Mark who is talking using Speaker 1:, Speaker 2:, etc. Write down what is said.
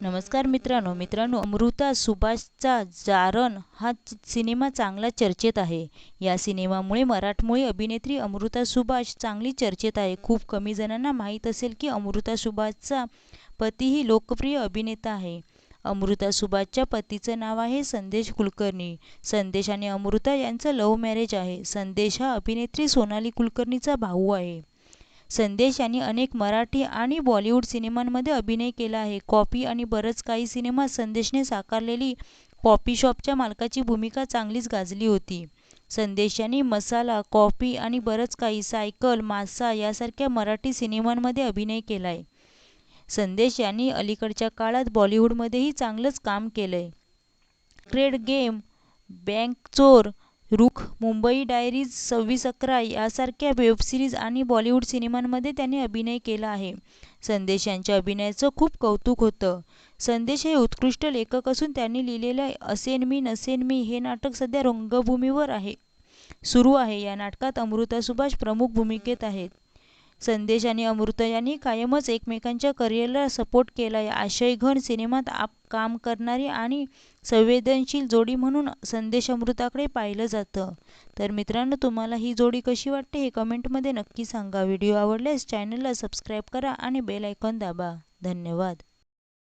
Speaker 1: नमस्कार मित्रांनो. मित्रांनो अमृता सुभाषचा जारण हा सिनेमा चांगला चर्चेत आहे. या सिनेमामुळे मराठमोळी अभिनेत्री अमृता सुभाष चांगली चर्चेत आहे. खूप कमी जणांना माहीत असेल की अमृता सुभाषचा पतीही लोकप्रिय अभिनेता आहे. अमृता सुभाषच्या पतीचं नाव आहे संदेश कुलकर्णी. संदेश आणि अमृता यांचं लव्ह मॅरेज आहे. संदेश हा अभिनेत्री सोनाली कुलकर्णीचा भाऊ आहे. संदेश यांनी अनेक मराठी आणि बॉलिवूड सिनेमांमध्ये अभिनय केला आहे. कॉपी आणि बरंच काही सिनेमात संदेशने साकारलेली कॉफी शॉपच्या मालकाची भूमिका चांगलीच गाजली होती. संदेश यांनी मसाला कॉफी आणि बरंच काही सायकल मासा यासारख्या मराठी सिनेमांमध्ये अभिनय केला आहे संदेश यांनी अलीकडच्या काळात बॉलिवूडमध्येही चांगलंच काम केलं आहे क्रेड गेम बँक चोर रुख मुंबई डायरीज सव्वीस अकरा यासारख्या वेबसिरीज आणि बॉलिवूड सिनेमांमध्ये त्यांनी अभिनय केला आहे. संदेश यांच्या अभिनयाचं खूप कौतुक होतं. संदेश हे उत्कृष्ट लेखक असून त्यांनी लिहिलेलं असेन मी नसेन मी हे नाटक सध्या रंगभूमीवर आहे. सुरू आहे. या नाटकात अमृता सुभाष प्रमुख भूमिकेत आहेत. संदेश आणि अमृता यांनी कायमच एकमेकांच्या करिअरला सपोर्ट केला. आहे आशयघन सिनेमात आप काम करणारी आणि संवेदनशील जोडी म्हणून संदेश अमृताकडे पाहिलं जातं. तर मित्रांनो तुम्हाला ही जोडी कशी वाटते हे कमेंटमध्ये नक्की सांगा. व्हिडिओ आवडल्यास चॅनलला सबस्क्राईब करा आणि बेल आयकॉन दाबा. धन्यवाद.